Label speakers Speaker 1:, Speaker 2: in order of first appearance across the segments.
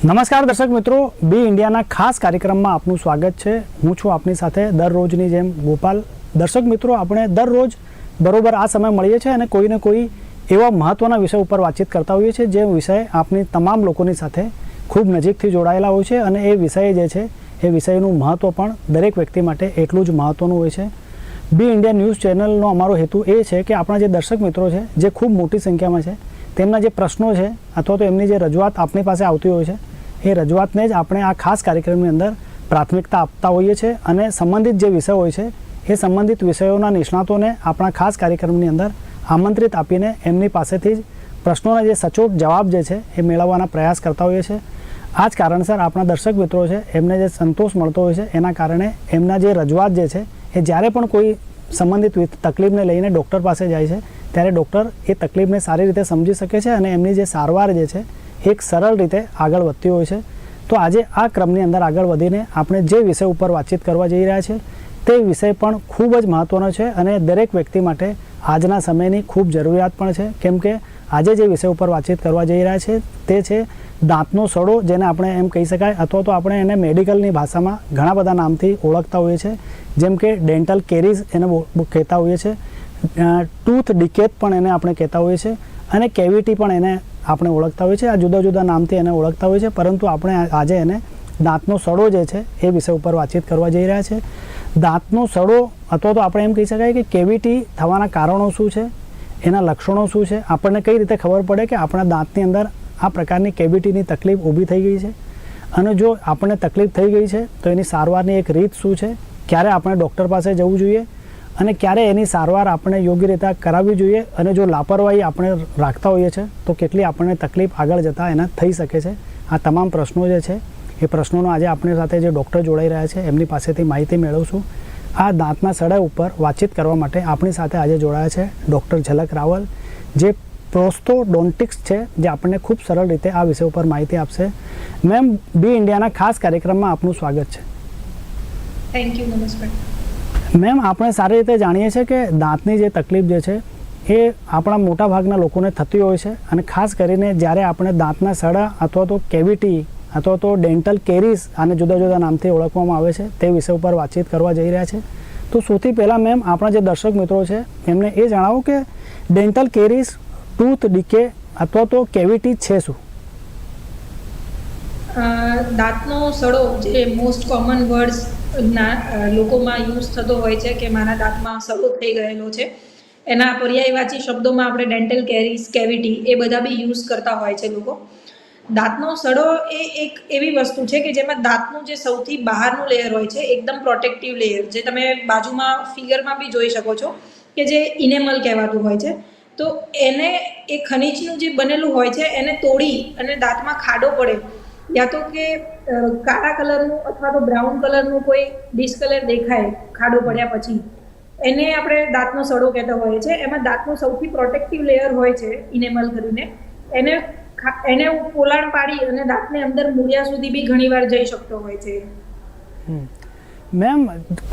Speaker 1: નમસ્કાર દર્શક મિત્રો, બી ઇન્ડિયાના ખાસ કાર્યક્રમમાં આપનું સ્વાગત છે. હું છું આપની સાથે દરરોજની જેમ ગોપાલ. દર્શક મિત્રો, આપણે દરરોજ બરોબર આ સમય મળીએ છીએ અને કોઈને કોઈ એવા મહત્ત્વના વિષય ઉપર વાતચીત કરતા હોઈએ છીએ જે વિષય આપની તમામ લોકોની સાથે ખૂબ નજીકથી જોડાયેલા હોય છે અને એ વિષય જે છે, એ વિષયનું મહત્ત્વ પણ દરેક વ્યક્તિ માટે એટલું જ મહત્ત્વનું હોય છે. બી ઇન્ડિયા ન્યૂઝ ચેનલનો અમારો હેતુ એ છે કે આપણા જે દર્શક મિત્રો છે, જે ખૂબ મોટી સંખ્યામાં છે, તેમના જે પ્રશ્નો છે અથવા તો એમની જે રજૂઆત આપણી પાસે આવતી હોય છે એ રજૂઆતને જ આપણે આ ખાસ કાર્યક્રમની અંદર પ્રાથમિકતા આપતા હોઈએ છીએ અને સંબંધિત જે વિષય હોય છે, એ સંબંધિત વિષયોના નિષ્ણાતોને આપણા ખાસ કાર્યક્રમની અંદર આમંત્રિત આપીને એમની પાસેથી જ પ્રશ્નોના જે સચોટ જવાબ જે છે, એ મેળવવાના પ્રયાસ કરતા હોઈએ છીએ. આ જ કારણસર આપણા દર્શક મિત્રો છે, એમને જે સંતોષ મળતો હોય છે, એના કારણે એમના જે રજૂઆત જે છે, એ જ્યારે પણ કોઈ સંબંધિત તકલીફને લઈને ડૉક્ટર પાસે જાય છે, ત્યારે ડૉક્ટર એ તકલીફને સારી રીતે સમજી શકે છે અને એમની જે સારવાર જે છે એક સરળ રીતે આગળ વધતી હોય છે. તો આજે આ ક્રમની અંદર આગળ વધીને આપણે જે વિષય ઉપર વાતચીત કરવા જઈ રહ્યા છે, તે વિષય પણ ખૂબ જ મહત્ત્વનો છે અને દરેક વ્યક્તિ માટે આજના સમયની ખૂબ જરૂરિયાત પણ છે. કેમ કે આજે જે વિષય ઉપર વાતચીત કરવા જઈ રહ્યા છે, તે છે દાંતનો સડો, જેને આપણે એમ કહી શકાય, અથવા તો આપણે એને મેડિકલની ભાષામાં ઘણા બધા નામથી ઓળખતા હોઈએ છીએ. જેમ કે ડેન્ટલ કેરીઝ એને કહેતા હોઈએ છીએ ટૂથ ડિકેત પણ એને આપણે કહેતા હોઈએ છીએ. અને કેવિટી પણ એને આપણે ઓળખતા હોઈએ છીએ આ જુદા જુદા નામથી એને ઓળખતા હોઈએ છીએ પરંતુ આપણે આજે એને દાંતનો સડો જે છે એ વિષય ઉપર વાતચીત કરવા જઈ રહ્યા છે. દાંતનો સડો અથવા તો આપણે એમ કહી શકાય કે કેવિટી થવાના કારણો શું છે? એના લક્ષણો શું છે? આપણને કઈ રીતે ખબર પડે કે આપણા દાંતની અંદર આ પ્રકારની કેવિટીની તકલીફ ઊભી થઈ ગઈ છે? અને જો આપણને તકલીફ થઈ ગઈ છે, તો એની સારવારની એક રીત શું છે? ક્યારે આપણે ડૉક્ટર પાસે જવું જોઈએ? અને ક્યારે એની સારવાર આપણે યોગ્ય રીતે કરાવવી જોઈએ અને જો લાપરવાહી આપણે રાખતા હોઈએ છીએ તો કેટલી આપણને તકલીફ આગળ જતાં એના થઈ શકે છે. આ તમામ પ્રશ્નો જે છે, એ પ્રશ્નોનો આજે આપણી સાથે જે ડૉક્ટર જોડાઈ રહ્યા છે, એમની પાસેથી માહિતી મેળવશું આ દાંતના સડા ઉપર વાતચીત કરવા માટે આપણી સાથે આજે જોડાયા છે ડૉક્ટર ઝલક રાવલ, જે પ્રોસ્ટોડોન્ટિક્સ છે, જે આપણને ખૂબ સરળ રીતે આ વિષય ઉપર માહિતી આપશે. મેમ, બી ઇન્ડિયાના ખાસ કાર્યક્રમમાં આપનું સ્વાગત છે.
Speaker 2: થેન્ક યુ નમસ્કાર.
Speaker 1: મેમ, આપણે સારી રીતે જાણીએ છીએ કે દાંતની જે તકલીફ જે છે, એ આપણા મોટા ભાગના લોકોને થતી હોય છે અને ખાસ કરીને જ્યારે આપણે દાંતના સડા અથવા તો કેવિટી અથવા તો ડેન્ટલ કેરીસ આને જુદા જુદા નામથી ઓળખવામાં આવે છે, તે વિષય ઉપર વાતચીત કરવા જઈ રહ્યા છે. તો સૌથી પહેલાં મેમ, આપણા જે દર્શક મિત્રો છે, એમને એ જણાવો કે ડેન્ટલ કેરીઝ, ટૂથ ડીકે અથવા તો કેવિટી છે શું?
Speaker 2: દાંતનો સડો જે મોસ્ટ કોમન વર્ડ્સ ના લોકોમાં યુઝ થતો હોય છે કે મારા દાંતમાં સડો થઈ ગયેલો છે. એના પર્યાયવાચી શબ્દોમાં આપણે ડેન્ટલ કેરીસ કેવિટી એ બધા બી યુઝ કરતા હોય છે લોકો. દાંતનો સડો એ એક એવી વસ્તુ છે કે જેમાં દાંતનું જે સૌથી બહારનું લેયર હોય છે, એકદમ પ્રોટેક્ટિવ લેયર જે તમે બાજુમાં ફિગરમાં બી જોઈ શકો છો કે જે ઇનેમલ કહેવાતું હોય છે. તો એને એ ખનીજનું જે બનેલું હોય છે, એને તોડી અને દાંતમાં ખાડો પડે યા તો કે કાળા કલરનું અથવા તો બ્રાઉન કલરનું કોઈ ડિસ્કલર દેખાય ખાડો પડ્યા પછી. એને આપણે દાંતનો સડો કહેતા હોઈએ છીએ. એમાં દાંતનું સૌથી પ્રોટેક્ટિવ લેયર હોય છે ઇનેમલ કરીને. એને એને પોલાણ પાડી અને દાંતને અંદર મૂળિયા સુધી બી ઘણીવાર જઈ શકતો હોય છે.
Speaker 1: મેમ,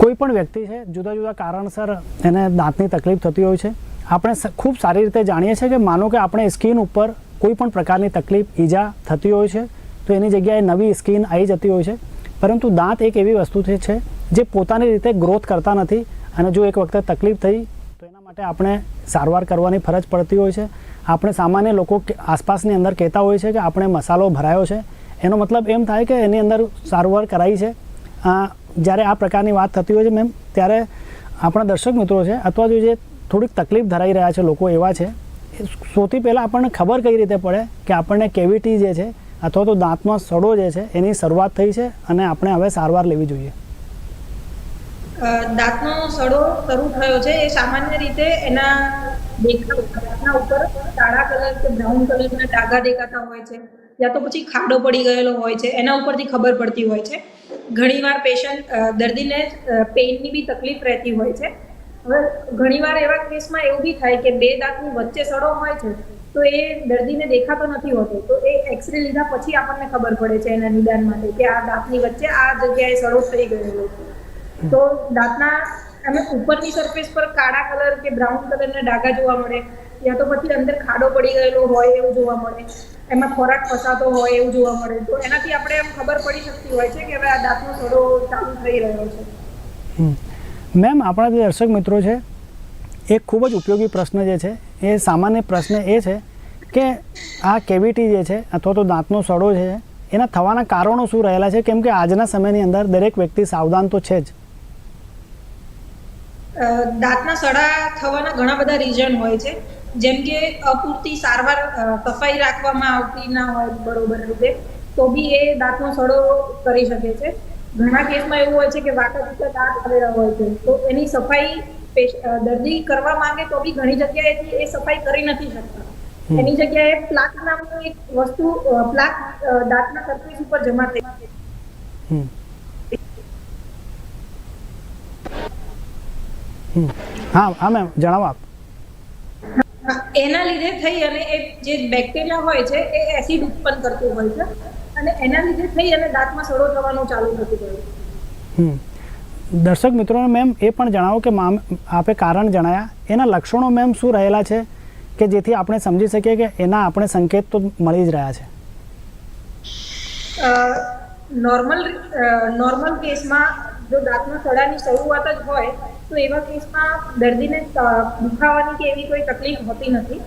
Speaker 1: કોઈ પણ વ્યક્તિ છે, જુદા જુદા કારણસર એને દાંતની તકલીફ થતી હોય છે. આપણે ખૂબ સારી રીતે જાણીએ છીએ કે માનો કે આપણે સ્કિન ઉપર કોઈ પણ પ્રકારની તકલીફ, ઈજા થતી હોય છે. તો એની જગ્યાએ નવી સ્કિન આવી જતી હોય છે. પરંતુ દાંત એક એવી વસ્તુ છે જે પોતાની રીતે ગ્રોથ કરતા નથી અને જો એક વખતે તકલીફ થઈ, તો એના માટે આપણે સારવાર કરવાની ફરજ પડતી હોય છે. આપણે સામાન્ય લોકો આસપાસની અંદર કહેતા હોય છે કે આપણે મસાલો ભરાયો છે. એનો મતલબ એમ થાય કે એની અંદર સારવાર કરાઈ છે. જ્યારે આ પ્રકારની વાત થતી હોય છે, મેમ, ત્યારે આપણા દર્શક મિત્રો છે, અથવા તો જે થોડીક તકલીફ ધરાઈ રહ્યા છે લોકો એવા છે સૌથી પહેલાં આપણને ખબર કઈ રીતે પડે કે આપણને કેવિટી જે છે અથવા તો દાંતમાં સડો જે છે, એની શરૂઆત થઈ છે અને આપણે હવે સારવાર લેવી જોઈએ.
Speaker 2: દાંતનો સડો શરૂ થયો છે, એ સામાન્ય રીતે એના દેખાવ, દાંતના ઉપર કાળા કલર કે બ્રાઉન કલરના ડાઘા દેખાતા હોય છે, યા તો પછી ખાડો પડી ગયેલો હોય છે, એના ઉપરથી ખબર પડતી હોય છે. ઘણીવાર પેશન્ટ દર્દીને પેઇનની બી તકલીફ રહેતી હોય છે. હવે ઘણીવાર એવા કેસમાં એવું બી થાય કે બે દાંતની વચ્ચે સડો હોય છે, તો એ દર્દીને દેખાતો નથી હોતો. તો એ એક્સરે લીધા પછી આપણને ખબર પડે છે એના નિદાન માટે કે આ દાંતની વચ્ચે આ જગ્યાએ સડો થઈ ગયેલો છે. તો દાંતના અમે ઉપરની સરફેસ પર કાળા કલર કે બ્રાઉન કલરના ડાઘા જોવા મળે, યા તો પછી અંદર ખાડો પડી ગયેલો હોય એવું જોવા મળે, એમાં ખોરાક ફસાતો હોય એવું જોવા મળે. તો એનાથી આપણે એમ ખબર પડી શકતી હોય છે કે હવે આ દાંતનો સડો ચાલુ થઈ રહ્યો છે.
Speaker 1: મેમ, આપણા જે દર્શક મિત્રો છે એક ખૂબ જ ઉપયોગી પ્રશ્ન જે છે, એ સામાન્ય પ્રશ્ન એ છે કે આ કેવિટી જે છે, અથવા તો દાંતનો સડો છે, એના થવાના કારણો શું રહેલા છે? કેમ કે આજના સમયની અંદર દરેક વ્યક્તિ સાવધાન તો છે જ.
Speaker 2: દાંતના સડા થવાના ઘણા બધા રીઝન હોય છે. જેમ કે અપૂરતી સારવાર સફાઈ રાખવામાં આવતી ના હોય બરોબર રીતે, તો બી એ દાંતનો સડો કરી શકે છે. ઘણા કેસમાં એવું હોય છે કે વાંકા ચૂકા દાંત આવેલા હોય છે. તો એની સફાઈ દર્દી કરવા માંગે તો બી ઘણી જગ્યાએથી એ સફાઈ કરી નથી શકતા. એની જગ્યાએ પ્લાક નામનું એક વસ્તુ પ્લાક દાંતના સરફેસ ઉપર જમા થઈ.
Speaker 1: હા હા મેમ જણાવો આપ.
Speaker 2: એના લીધે થઈ અને એ જે બેક્ટેરિયા હોય છે એ એસિડ ઉત્પન્ન કરતું હોય છે. અને એના લીધે થઈ અને દાંતમાં સડો થવાનું ચાલુ થતું ગયું.
Speaker 1: હમ. દર્શક મિત્રોને મેમ એ પણ જણાવો કે આપે કારણ જણાયા. એના લક્ષણો મેમ શું રહેલા છે? કે જેથી આપણે સમજી શકીએ કે એના આપણે સંકેત તો મળી જ રહ્યા છે.
Speaker 2: નોર્મલ નોર્મલ કેસમાં જો દાંતના સડાની શરૂઆત જ હોય તો એવા કેસમાં દર્દીને દુખાવાની કે એવી કોઈ તકલીફ હોતી નથી.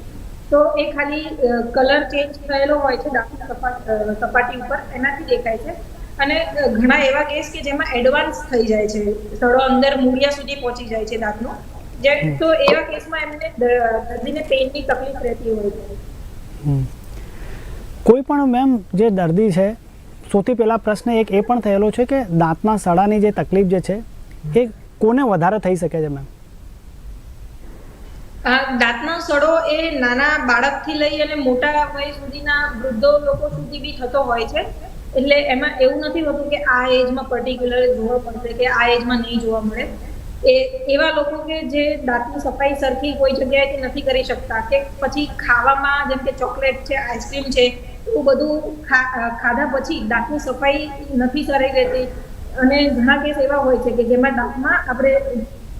Speaker 2: તો એ ખાલી કલર ચેન્જ થયેલો હોય છે દાંતની સપાટ ઉપર, એનાથી દેખાય છે. અને ઘણા એવા કેસ કે જેમાં એડવાન્સ થઈ જાય છે. સડો અંદર મૂળિયા સુધી પહોંચી જાય છે દાંતનો જે, તો એવા કેસમાં એમને દર્દીને પેઇનની તકલીફ રહેતી હોય છે.
Speaker 1: કોઈ પણ મેમ જે દર્દી છે, સૌથી પહેલાં પ્રશ્ન એક એ પણ થયેલો છે કે દાંતના સડાની જે તકલીફ જે છે, એ કોને વધારે થઈ શકે છે મેમ
Speaker 2: દાંતનો સડો એ નાના બાળકથી લઈ અને મોટા વય સુધીના વૃદ્ધો લોકો સુધી બી થતો હોય છે. એટલે એમાં એવું નથી હોતું કે આ એજમાં પર્ટિક્યુલર જોવા પડશે કે આ એજમાં નહીં જોવા મળે. એ, એવા લોકો કે જે દાંતની સફાઈ સરખી કોઈ જગ્યાએથી નથી કરી શકતા કે પછી ખાવામાં જેમ કે ચોકલેટ છે, આઈસ્ક્રીમ છે, એવું બધું ખાધા પછી દાંતની સફાઈ નથી સારી રહેતી. અને ઘણા કેસ એવા હોય છે કે જેમાં દાંતમાં આપણે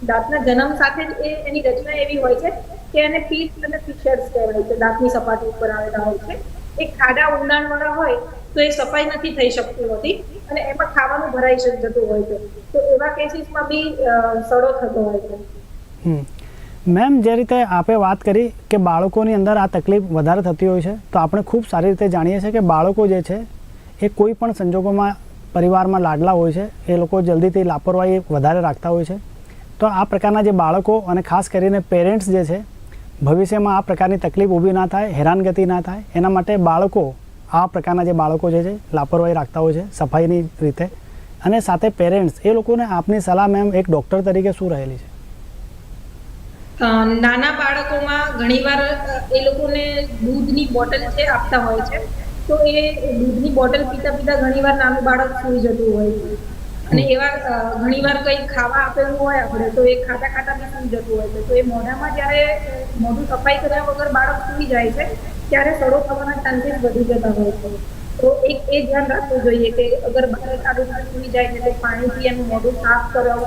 Speaker 2: દાંતના જન્મ સાથે જ એ એની રચના એવી હોય છે કે એને પીટ અને ફિશર્સ કહેવાય છે. દાંતની સપાટી ઉપર આવેલા હોય છે. એ ખાડા ઊંડાણવાળા હોય તો એ સફાઈ નથી થઈ શકતી હોતી અને એમાં ખાવાનું ભરાઈ જતું હોય છે. તો એવા કેસીસમાં બી સડો થતો હોય છે.
Speaker 1: મેમ, જે રીતે આપે વાત કરી કે બાળકોની અંદર આ તકલીફ વધારે થતી હોય છે, તો આપણે ખૂબ સારી રીતે જાણીએ છીએ કે બાળકો જે છે, એ કોઈ પણ સંજોગોમાં પરિવારમાં લાડલા હોય છે, એ લોકો જલ્દીથી લાપરવાહી વધારે રાખતા હોય છે. તો આ પ્રકારના જે બાળકો અને ખાસ કરીને પેરેન્ટ્સ જે છે, ભવિષ્યમાં આ પ્રકારની તકલીફ ઊભી ના થાય, હેરાનગતિ ના થાય, એના માટે બાળકો, આ પ્રકારના જે બાળકો જે છે, લાપરવાહી રાખતા હોય છે, સફાઈની રીતે. અને સાથે પેરેન્ટ્સ એ લોકોને આપની સલાહ મેમ એક ડૉક્ટર તરીકે શું રહેલી છે?
Speaker 2: નાના બાળકોમાં ઘણીવાર એ લોકોને દૂધની બોટલ છે, આપતા હોય છે. તો એ દૂધની બોટલ પીતા પીતા ઘણીવાર નાનું બાળક સૂઈ જતું હોય અને એવા ઘણીવાર કંઈ ખાવા આપેલું હોય આપણે, તો એ ખાતા ખાતા બી જતું હોય છે. તો એ મોઢામાં જ્યારે મોઢું સફાઈ કર્યા વગર બાળક સૂઈ જાય છે, ત્યારે સડો થવાના ચાન્સીસ વધી જતા હોય છે. તો એક એ ધ્યાન રાખવું જોઈએ કે અગર બાળક આ રીતે સૂઈ જાય છે તો પાણીથી એનું મોઢું સાફ કરાવો.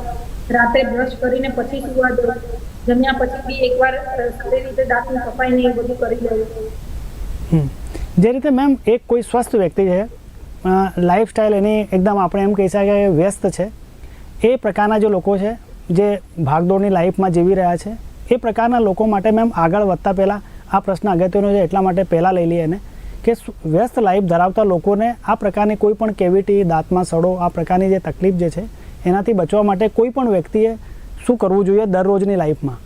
Speaker 2: રાત્રે બ્રશ કરીને પછી સુવા દો. જમ્યા પછી બી એકવાર સારી રીતે દાંતની સફાઈ ને એ બધું કરી લેવું
Speaker 1: જે રીતે મેમ એક કોઈ સ્વસ્થ વ્યક્તિ છે લાઈફસ્ટાઈલ એની એકદમ આપણે એમ કહી શકાય કે વ્યસ્ત છે. એ પ્રકારના જે લોકો છે, જે ભાગદોડની લાઈફમાં જીવી રહ્યા છે, એ પ્રકારના લોકો માટે મેમ આગળ વધતા પહેલાં આ પ્રશ્ન અગત્યનો છે, એટલા માટે પહેલાં લઈ લઈએ એને કે વ્યસ્ત લાઈફ ધરાવતા લોકોને આ પ્રકારની કોઈ પણ કેવિટી દાંતમાં સડો, આ પ્રકારની જે તકલીફ જે છે, એનાથી બચવા માટે કોઈ પણ વ્યક્તિએ શું કરવું જોઈએ દરરોજની લાઈફમાં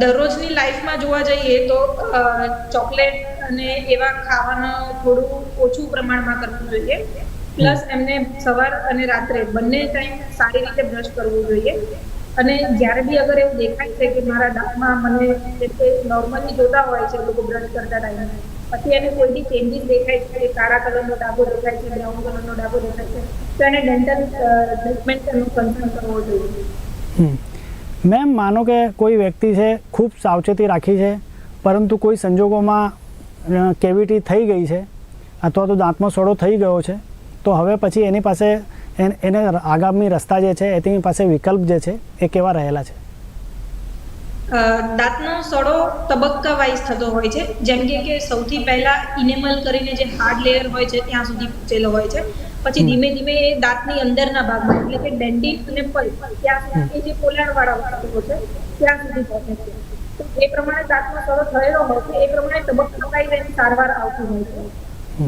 Speaker 2: દરરોજની લાઈફમાં જોવા જઈએ તો ચોકલેટ અને એવા ખાવાનું થોડું ઓછું પ્રમાણમાં કરવું જોઈએ. પ્લસ એમને સવાર અને રાત્રે બંને ટાઈમ સારી રીતે બ્રશ કરવું જોઈએ. અને જ્યારે બી અગર એવું દેખાય છે કે મારા દાંતમાં મને કે નોર્મલી જોતા હોય છે લોકો બ્રશ કરતા ટાઈમે પછી એને કોઈ બી ચેન્જીસ દેખાય છે કે કાળા કલરનો ડાબો દેખાય છે બ્રાઉન કલરનો ડાબો દેખાય છે તો એને ડેન્ટલ ટ્રીટમેન્ટનું કન્સર્ન કરવો જોઈએ.
Speaker 1: મેમ, માનો કે કોઈ વ્યક્તિ છે, ખૂબ સાવચેતી રાખી છે, પરંતુ કોઈ સંજોગોમાં કેવિટી થઈ ગઈ છે, અથવા તો દાંતમાં સડો થઈ ગયો છે, તો હવે પછી એની પાસે એન- આગામી રસ્તા જે છે, એની પાસે વિકલ્પ જે છે, એ કેવા રહેલા છે?
Speaker 2: દાંતનો સડો તબક્કા વાઇઝ થતો હોય છે, જેમ કે સૌથી પહેલા ઇનેમલ કરીને જે હાર્ડ લેયર હોય છે, ત્યાં સુધી પહોંચેલો હોય છે પછી ધીમે ધીમે એ દાંતની અંદરના ભાગમાં એટલે કે ડેન્ટિન અને પલ્પ ત્યાં એ જે પોલાણવાળા વસ્તુઓ છે ત્યાં સુધી પહોંચે છે. તો એ પ્રમાણે દાંતનો સડો થયેલો હોય છે એ પ્રમાણે તબક્કાઈ વાઇઝ સારવાર આવતી હોય છે.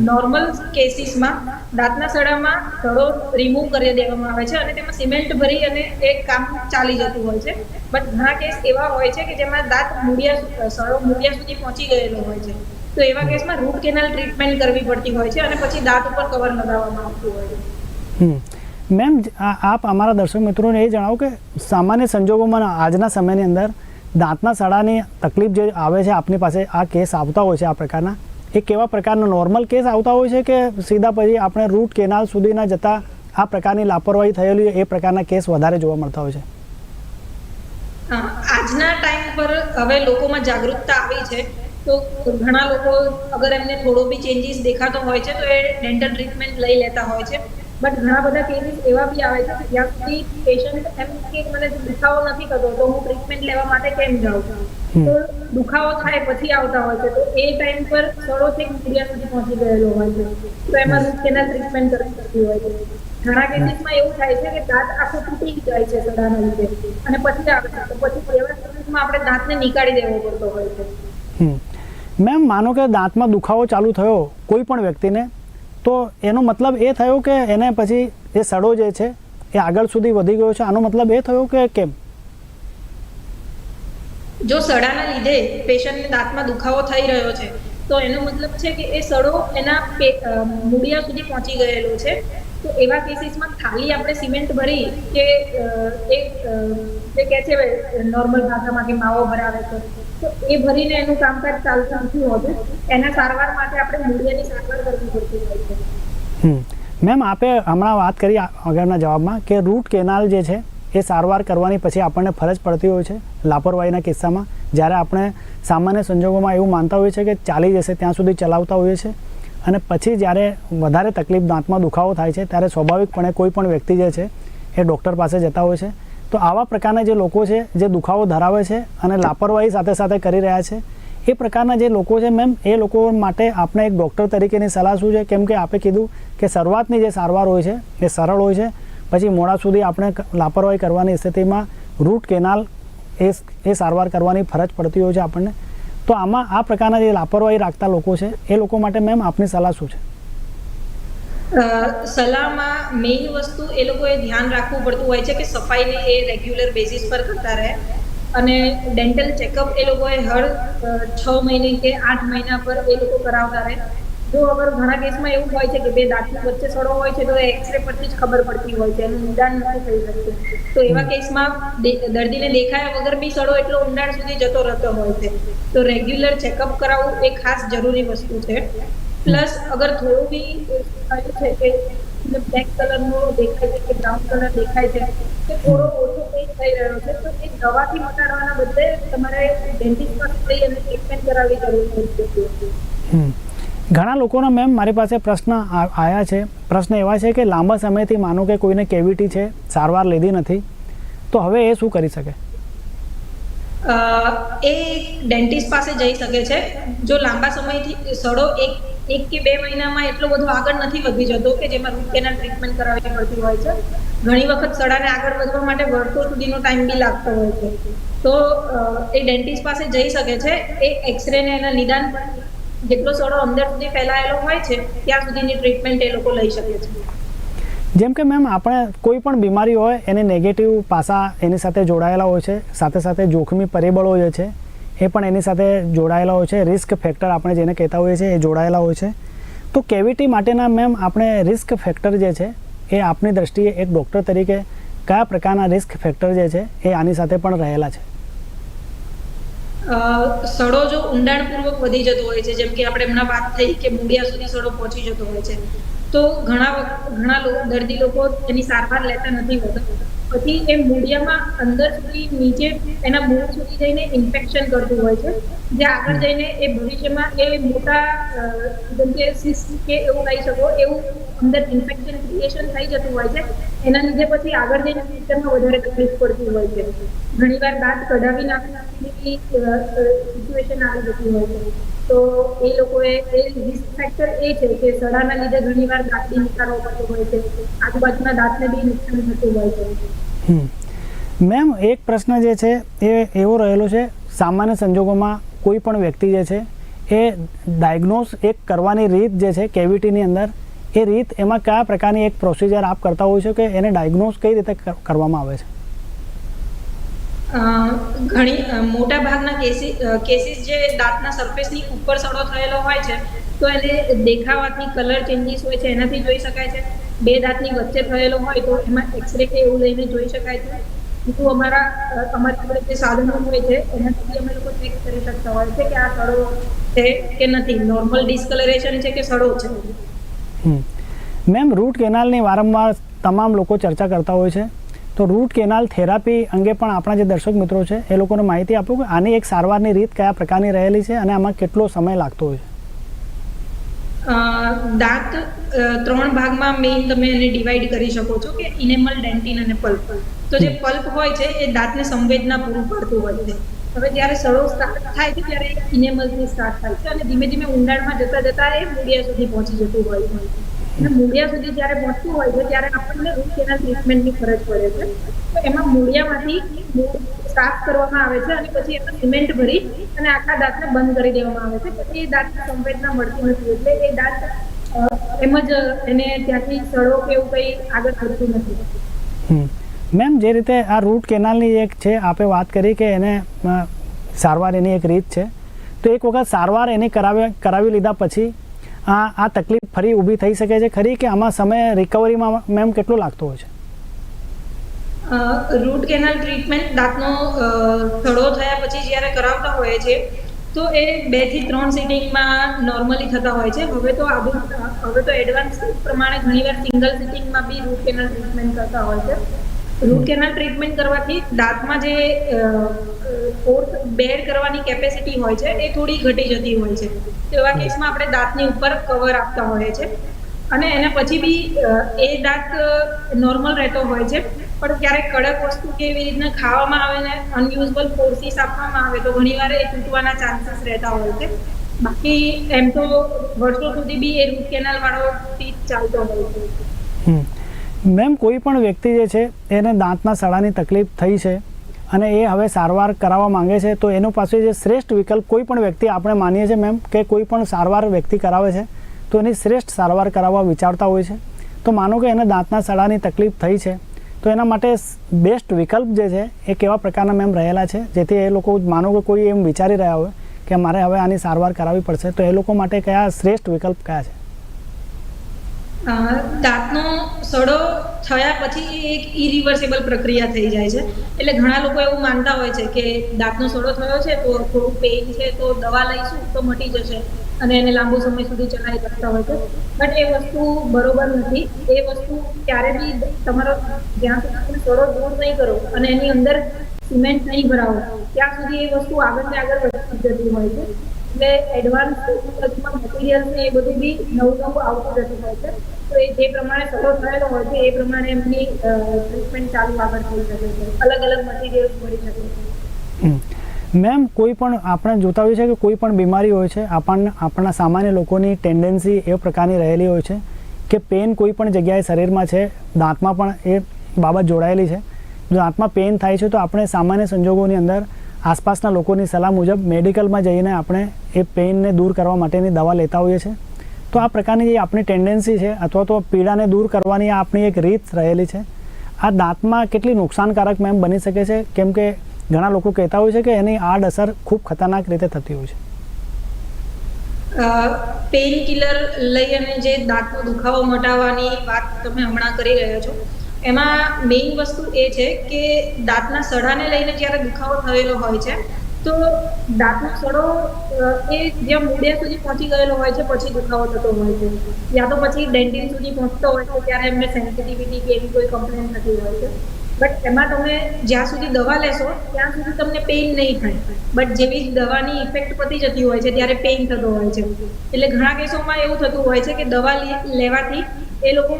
Speaker 2: નોર્મલ કેસીસમાં દાંતના સડામાં સડો રિમૂવ કરી દેવામાં આવે છે અને તેમાં સિમેન્ટ ભરી અને એ કામ ચાલી જતું હોય છે. બટ ઘણા કેસ એવા હોય છે કે જેમાં દાંત મૂળિયા સડો મૂળિયા સુધી પહોંચી ગયેલો હોય છે. તો એવા કેસમાં રૂટ કેનાલ ટ્રીટમેન્ટ કરવી પડતી હોય છે અને પછી દાંત ઉપર કવર લગાવવામાં આવતું હોય છે.
Speaker 1: મેમ આપ અમારા દર્શક મિત્રોને એ જણાવો કે સામાન્ય સંજોગોમાં આજના સમયની અંદર દાંતના સડાની તકલીફ જે આવે છે આપની પાસે આ કેસ આવતા હોય છે આ પ્રકારના એ કેવા પ્રકારના નોર્મલ કેસ આવતા હોય છે કે સીધા પછી આપણે રૂટ કેનાલ સુધીના જતા આ પ્રકારની લાપરવાહી થયેલી એ પ્રકારના કેસ વધારે જોવા મળતા હોય છે?
Speaker 2: આજના ટાઈમ પર હવે લોકોમાં જાગૃતતા આવી છે. તો ઘણા લોકો અગર એમને થોડો બી ચેન્જીસ દેખાતો હોય છે તો એ ડેન્ટલ ટ્રીટમેન્ટ લઈ લેતા હોય છે. બટ ઘણા બધા કેસીસ એવા બી આવે છે કે જ્યાં સુધી પેશન્ટ એમ કે મને દુખાવો નથી થતો તો હું ટ્રીટમેન્ટ લેવા માટે કેમ જાઉં. તો દુખાવો થાય પછી આવતા હોય છે તો એ ટાઈમ પર સડો થી મૂળિયા સુધી પહોંચી ગયેલો હોય છે. તો એમાં રૂટ કેનાલ ટ્રીટમેન્ટ કરવી પડતી હોય છે? ઘણા કેસીસમાં એવું થાય છે કે દાંત આખો તૂટી જાય છે સડાના લીધે અને પછી આવે છે. તો પછી એવા કેસીસમાં આપણે દાંતને નીકાળી દેવો પડતો હોય છે.
Speaker 1: મેમ, માનો કે દાંતમાં દુખાવો ચાલુ થયો કોઈ પણ વ્યક્તિને, તો એનો મતલબ એ થયો કે એને પછી એ સડો જે છે એ આગળ સુધી વધી ગયો છે. આનો મતલબ એ થયો કે કેમ?
Speaker 2: જો સડાના લીધે પેશન્ટને દાંતમાં દુખાવો થઈ રહ્યો છે, તો એનો મતલબ છે કે એ સડો એના મૂળિયા સુધી પહોંચી ગયેલો છે. તો એવા કેસીસમાં ખાલી આપણે સિમેન્ટ ભરી કે એક જે છે, નોર્મલ ભાષામાં કે માવો ભરાવે છે, તો એ ભરીને એનું કામકાજ ચાલતું હોતું. એના સારવાર માટે આપણે મૂળિયાની સારવાર કરવી પડતી હોય છે.
Speaker 1: મેમ, આપે હમણાં વાત કરી આગળના જવાબમાં કે રૂટ કેનાલ જે છે, એ સારવાર કરવાની પછી આપણને ફરજ પડતી હોય છે લાપરવાહીના કિસ્સામાં. જ્યારે આપણે સામાન્ય સંજોગોમાં એવું માનતા હોઈએ છીએ કે ચાલી જશે, ત્યાં સુધી ચલાવતા હોઈએ છીએ અને પછી જ્યારે વધારે તકલીફ દાંતમાં દુખાવો થાય છે, ત્યારે સ્વાભાવિકપણે કોઈ પણ વ્યક્તિ જે છે, એ ડૉક્ટર પાસે જતા હોય છે. તો આવા પ્રકારના જે લોકો છે, જે દુખાવો ધરાવે છે અને લાપરવાહી સાથે સાથે કરી રહ્યા છે, એ પ્રકારના જે લોકો છે, મેમ, એ લોકો માટે આપણે એક ડૉક્ટર તરીકેની સલાહ શું છે? કેમ કે આપે કીધું કે શરૂઆતની જે સારવાર હોય છે, એ સરળ હોય છે. પછી મોડા સુધી આપણે લાપરવાહી કરવાની સ્થિતિમાં રૂટ કેનાલ એ એ સારવાર કરવાની ફરજ પડતી હોય છે આપણને. તો આમાં આ પ્રકારના જે લાપરવાહી રાખતા લોકો છે, એ લોકો માટે મેમ આપની સલાહ શું છે?
Speaker 2: સલાહમાં મેઇન વસ્તુ એ લોકોએ ધ્યાન રાખવું પડતું હોય છે કે સફાઈને એ રેગ્યુલર બેઝિસ પર કરતા રહે. અને ડેન્ટલ ચેકઅપ એ લોકોએ હર છ મહિને કે આઠ મહિના પર એ લોકો કરાવતા રહે. જો અગર ઘણા કેસમાં એવું હોય છે કે બે દાંતની વચ્ચે સડો હોય છે તો એ એક્સરે પરથી જ ખબર પડતી હોય છે એનું નિદાન નથી થઈ શકતું. તો એવા કેસમાં દર્દીને દેખાયા વગર બી સડો એટલો ઊંડાણ સુધી જતો રહેતો હોય છે. તો રેગ્યુલર ચેકઅપ કરાવવું એ ખાસ જરૂરી વસ્તુ છે. પ્લસ અગર થોડું બી થયું છે કે બ્લેક કલરનો દેખાય છે કે બ્રાઉન કલર દેખાય છે કે થોડો ઓછો પેઇન થઈ રહ્યો છે તો એ દવાથી મટાડવાના બદલે તમારે ડેન્ટિસ્ટ પાસે જઈ અને ટ્રીટમેન્ટ કરાવવી જરૂરી છે.
Speaker 1: હમ. ઘણા લોકોના મેમ મારી પાસે પ્રશ્ન આવ્યા છે. પ્રશ્ન એવા છે કે લાંબા સમયથી માનો કે કોઈને કેવિટી છે, સારવાર લીધી નથી, તો હવે એ શું કરી શકે?
Speaker 2: એ ડેન્ટિસ્ટ પાસે જઈ શકે છે. જો લાંબા સમયથી, સડો એક એક કે બે મહિનામાં એટલો બધો આગળ નથી વધી જતો કે જેમાં રૂટ કેનાલ ટ્રીટમેન્ટ કરાવવી પડતી હોય છે. ઘણી વખત સડાને આગળ વધવા માટે વર્ષો સુધીનો ટાઈમ બી લાગતો હોય છે. તો એ ડેન્ટિસ્ટ પાસે જઈ શકે છે. એ એક્સરે ને એના નિદાન જેટલો સડો અંદર સુધી ફેલાયેલો હોય છે, ત્યાં સુધીની ટ્રીટમેન્ટ એ લોકો લઈ શકે છે.
Speaker 1: જેમ કે મેમ આપણે કોઈ પણ બીમારી હોય, એને નેગેટિવ પાસા એની સાથે જોડાયેલા હોય છે, સાથે સાથે જોખમી પરિબળો જે છે, એ પણ એની સાથે જોડાયેલા હોય છે. રિસ્ક ફેક્ટર આપણે જેને કહેતા હોઈએ છીએ, એ જોડાયેલા હોય છે. તો કેવિટી માટેના મેમ આપણે રિસ્ક ફેક્ટર જે છે, એ આપની દ્રષ્ટિએ એક ડૉક્ટર તરીકે કયા પ્રકારના રિસ્ક ફેક્ટર જે છે, એ આની સાથે પણ રહેલા છે.
Speaker 2: સડો જો ઊંડાણપૂર્વક વધી જતો હોય છે જેમ કે આપણે હમણાં વાત થઈ કે મૂળિયા સુધી સડો પહોંચી જતો હોય છે તો ઘણા વખત ઘણા લોકો દર્દી લોકો એની સારવાર લેતા નથી હોતા. પછી એ મૂળિયામાં અંદર સુધી નીચે એના મૂળ સુધી જઈને ઇન્ફેક્શન કરતું હોય છે જે આગળ જઈને એ ભવિષ્યમાં એ મોટા જેમ કે સિસ્ટ કે એવું કહી શકો એવું અંદર ઇન્ફેક્શન ક્રિએશન થઈ જતું હોય છે એના લીધે પછી આગળ જઈને ફ્યુચરમાં વધારે તકલીફ પડતી હોય છે. ઘણીવાર દાંત કઢાવી નાખવાની સિચ્યુએશન આવી જતી હોય છે. તો એ લોકોએ એ રિસ્ક ફેક્ટર એ છે કે સડાના લીધે ઘણીવાર દાંત બી નીકાળવો પડતો હોય છે. આજુબાજુના દાંતને બી નુકસાન થતું હોય છે.
Speaker 1: મેમ, એક પ્રશ્ન જે છે એ એવો રહેલો છે, સામાન્ય સંજોગોમાં કોઈ પણ વ્યક્તિ જે છે એ ડાયગ્નોસ એક કરવાની રીત જે છે કેવિટીની અંદર, એ રીત એમાં કયા પ્રકારની એક પ્રોસિજર આપ કરતા હોય છો કે એને ડાયગ્નોસ કઈ રીતે કરવામાં આવે છે?
Speaker 2: ઘણી મોટા ભાગના કેસી કેસીસ જે દાંતના સરફેસની ઉપર સડો થયેલો હોય છે, તો એને દેખાવાથી કલર ચેન્જીસ હોય છે, એનાથી જોઈ શકાય છે. બે દાંતની વચ્ચે થયેલો હોય તો એમાં એક્સરે કે એવું લઈને જોઈ શકાય છે. બીજું અમારા અમારી જોડે જે સાધનો હોય છે, એનાથી અમે લોકો ચેક કરી શકતા હોય છે કે આ સડો છે કે નથી. નોર્મલ ડિસ્કલરેશન છે કે સડો છે?
Speaker 1: મેમ રૂટ કેનાલની વારંવાર તમામ લોકો ચર્ચા કરતા હોય છે? તો રૂટ કેનાલ થેરાપી અંગે પણ આપણા જે દર્શક મિત્રો છે એ લોકોને માહિતી આપો કે આની એક સારવારની રીત કયા પ્રકારની રહેલી છે અને આમાં કેટલો સમય લાગતો હોય
Speaker 2: દાંત ત્રણ ભાગમાં મેઇન તમે એને ડિવાઈડ કરી શકો છો કે ઇનેમલ ડેન્ટિન અને પલ્પ તો જે પલ્પ હોય છે એ દાંતને સંવેદના પૂરું પાડતું હોય છે. હવે જ્યારે સડો સ્ટાર્ટ થાય છે ત્યારે ઇનેમલથી સ્ટાર્ટ થાય છે અને ધીમે ધીમે ઊંડાણમાં જતા જતા એ મૂળિયા સુધી પહોંચી જતું હોય છે. અને મૂળિયા સુધી જ્યારે પહોંચતું હોય છે, ત્યારે આપણને રૂટ કેનાલ ટ્રીટમેન્ટની ફરજ પડે છે. તો એમાં મૂળિયામાંથી સાફ કરવામાં આવે છે અને પછી એમાં સિમેન્ટ ભરી અને આખા દાંતને બંધ કરી દેવામાં આવે છે. પછી એ દાંતને સંવેદના મળતી નથી, એટલે એ દાંત એમ જ એને ત્યાંથી સડો કે એવું કંઈ આગળ વધતું નથી.
Speaker 1: મેમ, જે રીતે આ રૂટ કેનાલની એક છે, આપે વાત કરી કે એને સારવાર એની એક રીત છે. તો એક વખત સારવાર એને કરાવી કરાવી લીધા પછી આ આ તકલીફ ફરી ઊભી થઈ શકે છે ખરી કે આમાં સમય રિકવરીમાં મેમ કેટલો લાગતો હોય છે?
Speaker 2: રૂટ કેનાલ ટ્રીટમેન્ટ દાંતનો થડો થયા પછી જ્યારે કરાવતા હોય છે, તો એ બેથી ત્રણ સિટિંગમાં નોર્મલી થતા હોય છે. હવે તો આધુનિક હવે તો એડવાન્સ પ્રમાણે ઘણીવાર સિંગલ સિટિંગમાં બી રૂટ કેનાલ ટ્રીટમેન્ટ કરતા હોય છે. રૂટ કેનાલ ટ્રીટમેન્ટ કરવાથી દાંતમાં જે ફોર્થ બેડ કરવાની કેપેસિટી હોય છે એ થોડી ઘટી જતી હોય છે. તેવા કેસમાં આપણે દાંતની ઉપર કવર આપતા હોઈએ છે. અને એના પછી બી એ દાંત નોર્મલ રહેતો હોય છે. પણ ક્યારેક કડક વસ્તુ કે એવી રીતના ખાવામાં આવે ને અનયુઝબલ ફોર્સીસ આપવામાં આવે તો ઘણીવાર એ તૂટવાના ચાન્સીસ રહેતા હોય છે. બાકી એમ તો વર્ષો સુધી બી એ રૂટ કેનાલ વાળો ટીથ ચાલતો હોય છે.
Speaker 1: મેમ, કોઈ પણ વ્યક્તિ જે છે, એને દાંતના સડાની તકલીફ થઈ છે અને એ હવે સારવાર કરાવવા માંગે છે, તો એનું પાસે જે શ્રેષ્ઠ વિકલ્પ કોઈ પણ વ્યક્તિ આપણે માનીએ છીએ મેમ, કે કોઈ પણ સારવાર વ્યક્તિ કરાવે છે, તો એની શ્રેષ્ઠ સારવાર કરાવવા વિચારતા હોય છે. તો માનો કે એને દાંતના સડાની તકલીફ થઈ છે, તો એના માટે બેસ્ટ વિકલ્પ જે છે, એ કેવા પ્રકારના મેમ રહેલા છે, જેથી એ લોકો માનો કે કોઈ એમ વિચારી રહ્યા હોય કે મારે હવે આની સારવાર કરાવવી પડશે, તો એ લોકો માટે કયા શ્રેષ્ઠ વિકલ્પ કયા છે?
Speaker 2: દાંતનો સડો થયા પછી એક ઇરિવર્સેબલ પ્રક્રિયા થઈ જાય છે. એટલે ઘણા લોકો એવું માનતા હોય છે કે દાંતનો સડો થયો છે તો થોડું પેઇન છે તો દવા લઈશું તો મટી જશે અને એને લાંબો સમય સુધી ચલાવી શકતા હોય છે. બટ એ વસ્તુ બરોબર નથી. એ વસ્તુ ક્યારે બી તમારો જ્યાં સુધી સડો દૂર નહીં કરો અને એની અંદર સિમેન્ટ નહીં ભરાવો, ત્યાં સુધી એ વસ્તુ આગળ ને આગળ વધતી જતી હોય છે. એટલે એડવાન્સ મટીરિયલ છે એ બધું બી નવું નવું આવતું જતું હોય છે. તો એ જે પ્રમાણે સડો થયેલો હોય છે, એ પ્રમાણે એમની ટ્રીટમેન્ટ ચાલુ આગળ થઈ શકે છે. અલગ અલગ મટીરિયલ્સ મળી શકે છે.
Speaker 1: મેમ, કોઈ પણ આપણે જોતા હોઈએ છીએ કે કોઈ પણ બીમારી હોય છે આપણને આપણા સામાન્ય લોકોની ટેન્ડન્સી એ પ્રકારની રહેલી હોય છે કે પેન કોઈ પણ જગ્યાએ શરીરમાં છે, દાંતમાં પણ એ બાબત જોડાયેલી છે. જો દાંતમાં પેન થાય છે તો આપણે સામાન્ય સંજોગોની અંદર આસપાસના લોકોની સલાહ મુજબ મેડિકલમાં જઈને આપણે એ પેઇનને દૂર કરવા માટેની દવા લેતા હોઈએ છીએ. તો આ પ્રકારની જે આપણી ટેન્ડન્સી છે અથવા તો પીડાને દૂર કરવાની આ આપણી એક રીત રહેલી છે. આ દાંતમાં કેટલી નુકસાનકારક મેમ બની શકે છે? કેમ કે ઘણા લોકો કહેતા હોય છે કે એની આડઅસર ખૂબ ખતરનાક રીતે થતી હોય છે.
Speaker 2: પેઇન કિલર લઈ અને જે દાંતનો દુખાવો મટાવવાની વાત તમે હમણાં કરી રહ્યા છો. એમાં મેઇન વસ્તુ એ છે કે દાંતના સડાને લઈને જ્યારે દુખાવો થયેલો હોય છે, તો દાંતનો સડો એ જ્યાં મૂળિયા સુધી પહોંચી ગયેલો હોય છે, પછી દુખાવો થતો હોય છે. યા તો પછી ડેન્ટિન સુધી પહોંચતો હોય છે, ત્યારે એમને સેન્સિટિવિટી કે એવી કોઈ કમ્પ્લેન થતી હોય છે. બટ એમાં તમે જ્યાં સુધી દવા લેશો, ત્યાં સુધી તમને પેઇન નહીં થાય. બટ જેવી દવાની ઇફેક્ટ પતી જતી હોય છે, ત્યારે પેઇન થતો હોય છે. એટલે ઘણા કેસોમાં એવું થતું હોય છે કે દવા લેવાથી એ લોકો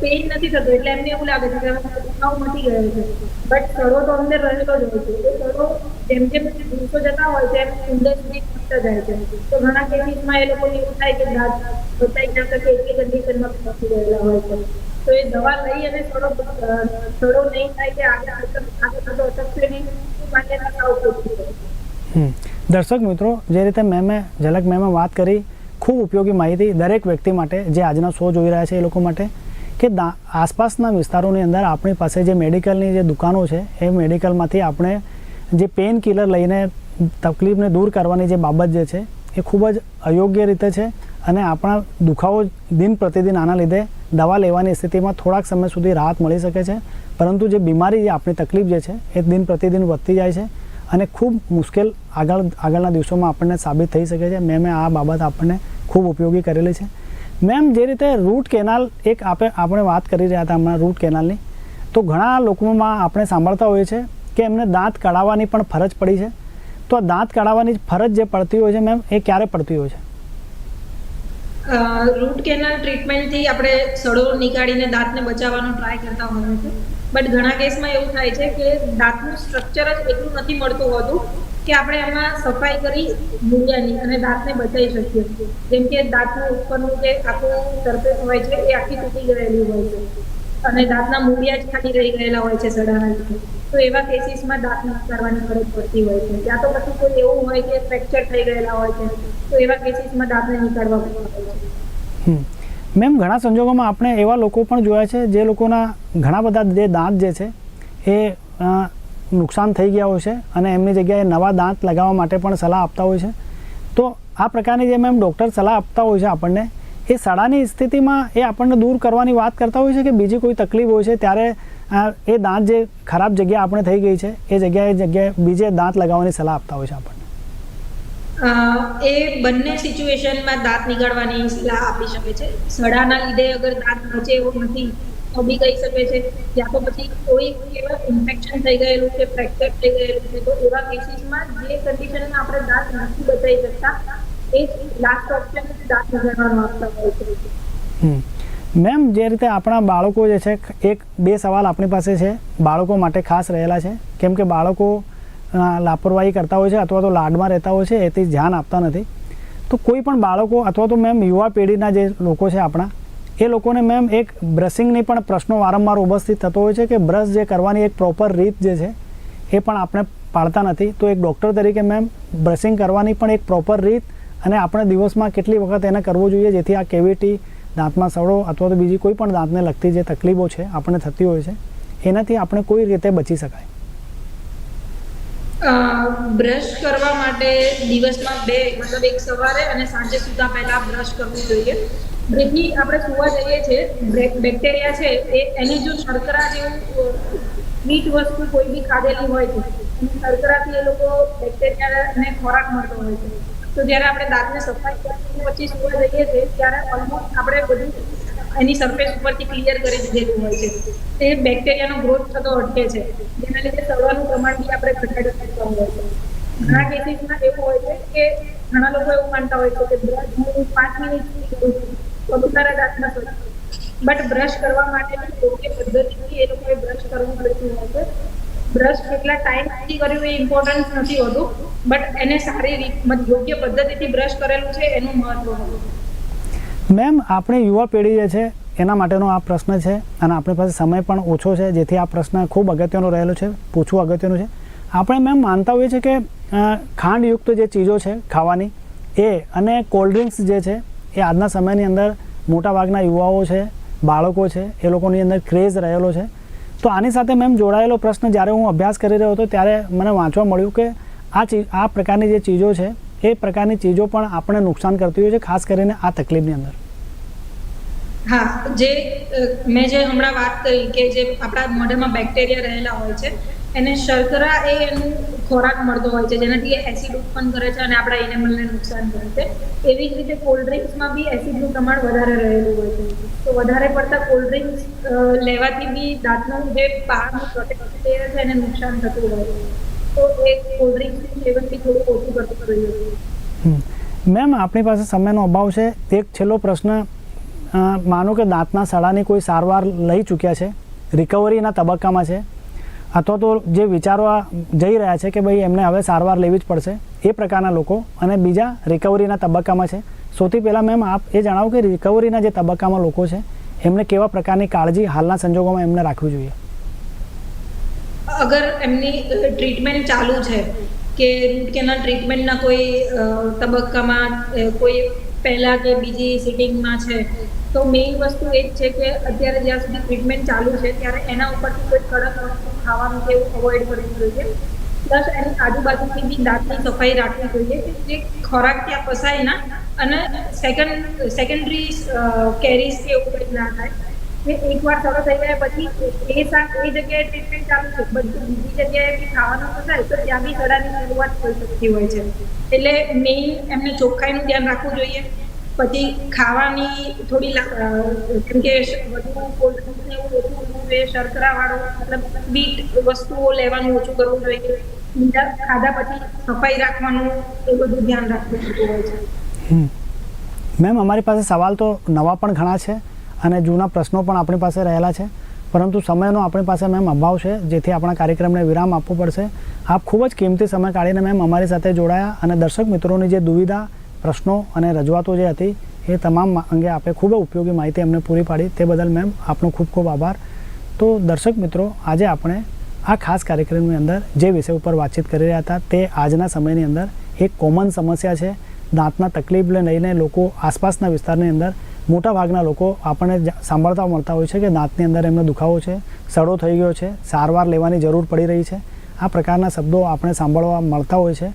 Speaker 2: પેઇન નથી થતું, એટલે એમને એવું લાગે છે કે દુખાવો મટી ગયો છે. બટ સડો તો અંદર રહેલો જ હોય છે. એ સડો જેમ જેમ દિવસો જતા હોય છે, એમ અંદર સુધી ફૂટતા જાય છે. તો ઘણા કેસીસમાં એ લોકોને એવું થાય કે દાંત બતાવી ના શકે, એટલી કન્ડિશનમાં ફસી ગયેલા હોય છે. તો એ દવા લઈ અને સડો સડો નહીં થાય કે આગળ આગળ થતો અટકશે નહીં માટે સાવ.
Speaker 1: દર્શક મિત્રો, જે રીતે મેમે, ઝલક મેમે વાત કરી ખૂબ ઉપયોગી માહિતી દરેક વ્યક્તિ માટે જે આજના શો જોઈ રહ્યા છે એ લોકો માટે, કે આસપાસના વિસ્તારોની અંદર આપણી પાસે જે મેડિકલની જે દુકાનો છે, એ મેડિકલમાંથી આપણે જે પેઇન કિલર લઈને તકલીફને દૂર કરવાની જે બાબત જે છે, એ ખૂબ જ અયોગ્ય રીતે છે અને આપણા દુખાવો દિન પ્રતિદિન આના લીધે દવા લેવાની સ્થિતિમાં થોડાક સમય સુધી રાહત મળી શકે છે. પરંતુ જે બીમારી જે આપણી તકલીફ જે છે, એ દિન પ્રતિદિન વધતી જાય છે. અને ખૂબ મુશ્કેલ આગળ, આગળના દિવસોમાં આપણને સાબિત થઈ શકે છે. મેં આ બાબત આપણને ખૂબ ઉપયોગી કરેલી છે. મેમ, જે રીતે રૂટ કેનાલ એક આપે, આપણે વાત કરી રહ્યા હતા હમણાં રૂટ કેનાલની તો ઘણા લોકોમાં આપણે સાંભળતા હોઈએ છે કે એમને દાંત કાઢાવવાની પણ ફરજ પડી છે. તો આ દાંત કાઢાવવાની ફરજ જે પડતી હોય છે મેમ, એ ક્યારે પડતી હોય છે?
Speaker 2: રૂટ કેનાલ ટ્રીટમેન્ટથી આપણે સડો નીકાળીને દાંતને બચાવવાનો ટ્રાય કરતા હોઈએ છીએ. બટ ઘણા કેસમાં એવું થાય છે કે દાંતનું સ્ટ્રક્ચર જ એટલું નથી મળતું હોતું કે આપણે એમાં સફાઈ કરી મૂળિયાની અને દાંતને બચાવી શકીએ. જેમ કે દાંતનું ઉપરનું જે આખું સરફેસ હોય છે એ આખી તૂટી ગયેલી હોય છે. અને દાંતના મૂળિયા જ ખાલી રહી ગયેલા હોય છે સડાના લીધે. તો એવા કેસીસમાં દાંત કરવાની ફરજ પડતી હોય છે. ત્યાં તો પછી કોઈ એવું હોય કે ફ્રેક્ચર થઈ ગયેલા હોય છે. તો એવા કેસીસમાં દાંતને નીકાળવા હોય છે.
Speaker 1: મેમ, ઘણા સંજોગોમાં આપણે એવા લોકો પણ જોયા છે જે લોકોના ઘણા બધા જે દાંત જે છે એ નુકસાન થઈ ગયા હોય છે અને એમની જગ્યાએ નવા દાંત લગાવવા માટે પણ સલાહ આપતા હોય છે. તો આ પ્રકારની જે મેમ ડૉક્ટર સલાહ આપતા હોય છે આપણને, એ સડાની સ્થિતિમાં એ આપણને દૂર કરવાની વાત કરતા હોય છે કે બીજી કોઈ તકલીફ હોય છે ત્યારે એ દાંત જે ખરાબ જગ્યા આપણે થઈ ગઈ છે, એ જગ્યાએ જગ્યાએ બીજે દાંત લગાવવાની સલાહ આપતા હોય છે આપણને.
Speaker 2: એ બંને સિચ્યુએશનમાં દાંત નીકાળવાની સલાહ આપી શકે છે. સડાના લીધે અગર દાંત બચે એવો નથી, તો બી કહી શકે છે. યા તો પછી કોઈ એવા ઇન્ફેક્શન થઈ ગયેલું છે ફ્રેક્ચર થઈ ગયેલું છે, તો એવા કેસીસમાં જે કન્ડિશનમાં આપણે દાંત નથી બચાવી શકતા, એ લાસ્ટ ઓપ્શન દાંત નીકળવાનો આપતા હોય છે.
Speaker 1: મેમ, જે રીતે આપણા બાળકો જે છે, એક બે સવાલ આપણી પાસે છે. બાળકો માટે ખાસ રહેલા છે. કેમ કે બાળકો લાપરવાહી કરતા હોય છે અથવા તો લાડમાં રહેતા હોય છે, એથી ધ્યાન આપતા નથી. તો કોઈ પણ બાળકો અથવા તો મેમ યુવા પેઢીના જે લોકો છે આપણા, એ લોકોને મેમ એક બ્રશિંગની પણ પ્રશ્નો વારંવાર ઉપસ્થિત થતો હોય છે કે બ્રશ જે કરવાની એક પ્રોપર રીત જે છે, એ પણ આપણે પાડતા નથી. તો એક ડૉક્ટર તરીકે મેમ બ્રશિંગ કરવાની પણ એક પ્રોપર રીત અને આપણે દિવસમાં કેટલી વખત એને કરવું જોઈએ, જેથી આ કેવિટી, દાંતમાં સડો અથવા તો બીજી કોઈ પણ દાંતને લગતી જે તકલીફો છે, આપણને થતી હોય છે, એનાથી આપણે કોઈ રીતે બચી શકાય.
Speaker 2: બ્રશ કરવા માટે દિવસમાં બે, મતલબ એક સવારે અને સાંજે સુતા પહેલા બ્રશ કરવું જોઈએ. જેથી આપણે સુવા જઈએ છીએ બેક્ટેરિયા છે, એ, એની જો શર્કરા જેવું મીટ વસ્તુ કોઈ બી ખાધેલી હોય છે શર્કરાથી એ લોકો બેક્ટેરિયાને ખોરાક મળતો હોય છે. તો જ્યારે આપણે દાંતને સફાઈ કરીને પછી સુવા જઈએ છીએ ત્યારે ઓલમોસ્ટ આપણે બધું એની સરફેસ ઉપરથી ક્લિયર કરી દીધેલું હોય છે. તે બેક્ટેરિયાનો ગ્રોથ થતો અટકે છે. જેના લીધે સડવાનું પ્રમાણ બી આપણે ઘટાડી શકતા હોય છે. ઘણા કેસીસમાં એવું હોય છે કે ઘણા લોકો એવું માનતા હોય છે કે બ્રશ હું પાંચ મિનિટ કરું છું તો પોતાના દાંતમાં સ્વચ્છ બટ બ્રશ કરવા માટેની યોગ્ય પદ્ધતિથી એ લોકોએ બ્રશ કરવું પડતું હોય છે. બ્રશ કેટલા ટાઈમ સુધી કર્યું એ ઇમ્પોર્ટન્સ નથી હોતું બટ એને સારી રીત યોગ્ય પદ્ધતિથી બ્રશ કરેલું છે, એનું મહત્વ હોય
Speaker 1: મેમ આપણે યુવા પેઢી જે છે એના માટેનો આ પ્રશ્ન છે અને આપણી પાસે સમય પણ ઓછો છે, જેથી આ પ્રશ્ન ખૂબ અગત્યનો રહેલો છે, પૂછવું અગત્યનું છે. આપણે મેમ માનતા હોઈએ છીએ કે ખાંડયુક્ત જે ચીજો છે ખાવાની, એ અને કોલ્ડ ડ્રિંક્સ જે છે, એ આજના સમયની અંદર મોટાભાગના યુવાઓ છે, બાળકો છે, એ લોકોની અંદર ક્રેઝ રહેલો છે. તો આની સાથે મેમ જોડાયેલો પ્રશ્ન જ્યારે હું અભ્યાસ કરી રહ્યો હતો, ત્યારે મને વાંચવા મળ્યું કે આ ચીજ આ પ્રકારની જે ચીજો છે, એ પ્રકારની ચીજો પણ આપણે નુકસાન કરતી હોય છે, ખાસ કરીને આ તકલીફની અંદર.
Speaker 2: હા, જે મેં જે હમણાં વાત કરી કે જે આપણા મોઢામાં બેક્ટેરિયા રહેલા હોય છે, એને શર્કરા એ એનું ખોરાક મળતો હોય છે, જેનાથી એ એસિડ ઉત્પન્ન કરે છે અને આપણા એનિમલને નુકસાન કરે છે. એવી જ રીતે કોલ્ડ ડ્રિંક્સમાં બી એસિડનું પ્રમાણ વધારે રહેલું હોય છે. તો વધારે પડતા કોલ્ડ ડ્રિંક્સ લેવાથી બી દાંતનું જે બહારનું પ્રોટેક્ટેરિયા છે એને નુકસાન થતું હોય છે. તો એ કોલ્ડ ડ્રિંક્સની સેવનથી થોડું ઓછું કરતું
Speaker 1: રહ્યું મેમ, આપણી પાસે સમયનો અભાવ છે. એક છેલ્લો પ્રશ્ન માનો કે દાંતના સડાની કોઈ સારવાર લઈ ચૂક્યા છે? રિકવરીના તબક્કામાં છે? અથવા તો જે વિચારવા જઈ રહ્યા છે કે ભાઈ એમને હવે સારવાર લેવી જ પડશે, એ પ્રકારના લોકો અને બીજા રિકવરીના તબક્કામાં છે? સૌથી પહેલાં મેમ આપ એ જણાવો કે રિકવરીના જે તબક્કામાં લોકો છે, એમને કેવા પ્રકારની કાળજી હાલના સંજોગોમાં એમને રાખવી જોઈએ?
Speaker 2: અગર એમની ટ્રીટમેન્ટ ચાલુ છે, કે રૂટ કેનાલ ટ્રીટમેન્ટના કોઈ તબક્કામાં કોઈ પહેલા કે બીજી સિટિંગમાં છે તો મેઇન વસ્તુ એ જ છે કે અત્યારે જ્યાં સુધી ટ્રીટમેન્ટ ચાલુ છે, ત્યારે એના ઉપરથી કોઈ કડક વસ્તુ ખાવાનું કે એવું અવોઇડ કરવું જોઈએ. પ્લસ એની આજુબાજુથી બી દાંતની સફાઈ રાખવી જોઈએ કે જે ખોરાક ત્યાં ફસાય ના અને સેકન્ડ સેકન્ડરી કેરીઝ કે એવું કંઈ ના થાય. કે એકવાર સડો થઈ ગયા પછી એ શાક એ જગ્યાએ ટ્રીટમેન્ટ ચાલુ છે. બધું બીજી જગ્યાએ બી ખાવાનું ફસાય તો ત્યાં બી સડાની શરૂઆત થઈ શકતી હોય છે. એટલે મેઇન એમને ચોખ્ખાઈનું ધ્યાન રાખવું જોઈએ. પછી ખાવાની થોડી કેમ કે વધુ કોલ્ડ ડ્રિંક્સ ને એવું ઓછું કરવું જોઈએ શર્કરાવાળું, મતલબ બીટ વસ્તુઓ લેવાનું ઓછું કરવું જોઈએ બીજા ખાધા પછી સફાઈ રાખવાનું એ બધું ધ્યાન રાખવું હોય છે.
Speaker 1: મેમ, અમારી પાસે સવાલ તો નવા પણ ઘણા છે અને જૂના પ્રશ્નો પણ આપણી પાસે રહેલા છે. પરંતુ સમયનો આપણી પાસે મેમ અભાવ છે, જેથી આપણા કાર્યક્રમને વિરામ આપવો પડશે. આપ ખૂબ જ કિંમતી સમય કાઢીને મેમ અમારી સાથે જોડાયા અને દર્શક મિત્રોની જે દુવિધા પ્રશ્નો અને રજૂઆતો જે હતી એ તમામ અંગે આપે ખૂબ ઉપયોગી માહિતી અમને પૂરી પાડી. તે બદલ મેમ આપનો ખૂબ ખૂબ આભાર. તો દર્શક મિત્રો, આજે આપણે આ ખાસ કાર્યક્રમની અંદર જે વિષય ઉપર વાતચીત કરી રહ્યા હતા તે આજના સમયની અંદર એક કોમન સમસ્યા છે. દાંતના તકલીફને લઈને લોકો આસપાસના વિસ્તારની અંદર મોટા ભાગના લોકો આપણને સાંભળતા મળતા હોય છે કે દાંતની અંદર એમને દુખાવો છે, સડો થઈ ગયો છે, સારવાર લેવાની જરૂર પડી રહી છે. આ પ્રકારના શબ્દો આપણે સાંભળવા મળતા હોય છે.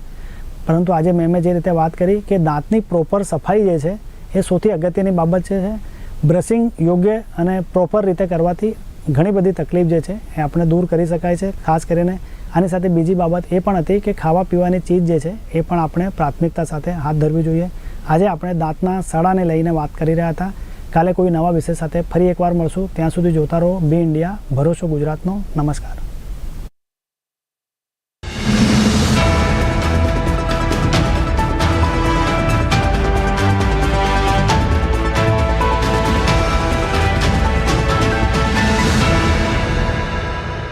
Speaker 1: પરંતુ આજે મેં જે રીતે વાત કરી કે દાંતની પ્રોપર સફાઈ જે છે, એ સૌથી અગત્યની બાબત છે બ્રશિંગ યોગ્ય અને પ્રોપર રીતે કરવાથી ઘણી બધી તકલીફ જે છે, એ આપણે દૂર કરી શકાય છે. ખાસ કરીને આની સાથે બીજી બાબત એ પણ હતી કે ખાવા પીવાની ચીજ જે છે, એ પણ આપણે પ્રાથમિકતા સાથે હાથ ધરવી જોઈએ. આજે આપણે દાંતના સડાને લઈને વાત કરી રહ્યા હતા. કાલે કોઈ નવા વિષય સાથે ફરી એકવાર મળશું. ત્યાં સુધી જોતા રહો. બી ઇન્ડિયા, ભરોસો ગુજરાતનો. નમસ્કાર.